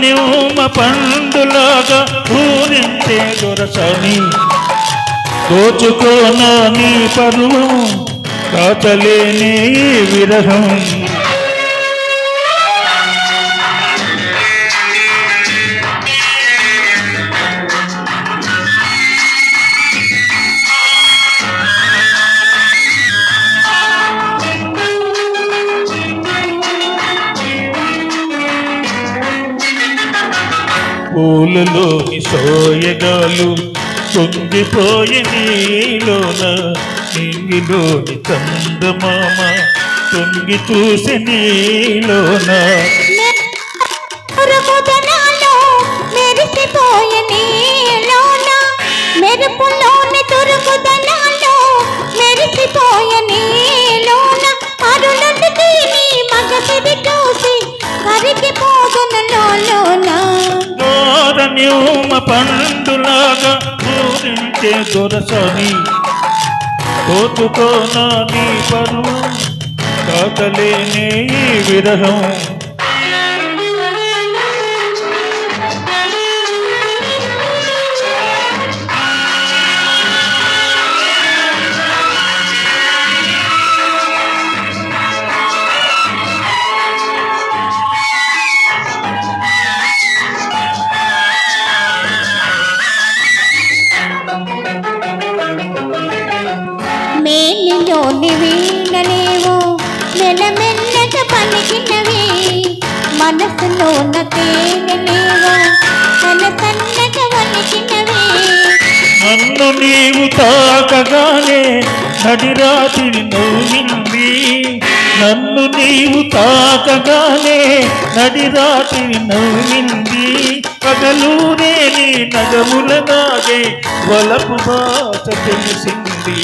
దోరనివ్వ పండులాగా పూరించే దొరసని. దోచుకోనా నీ పరువం కాచలేని విరహం. పూలలోని సోయగాలు పొంగిపోయి నీలోన నింగిలోని చందమామ తొంగి చూసి నీలోన దోరనివ్వ పండులాగా పూరించే దొరసని. నా నీ పరువం కాచలేని విరహం. మేలిలోని వీణలేవో. మెల్లమెల్లగా పలికినవి మనసులోన తేనెలేవో తన సన్నగా వలికినవి నన్ను నీవు తాకగానే నడిరాత్రి నవ్వింది. నన్ను నీవు తాకగానే నడిరాత్రి నవ్వింది. పగలూరే నీ నగముల దాగే వలపు బాట తెలిసింది.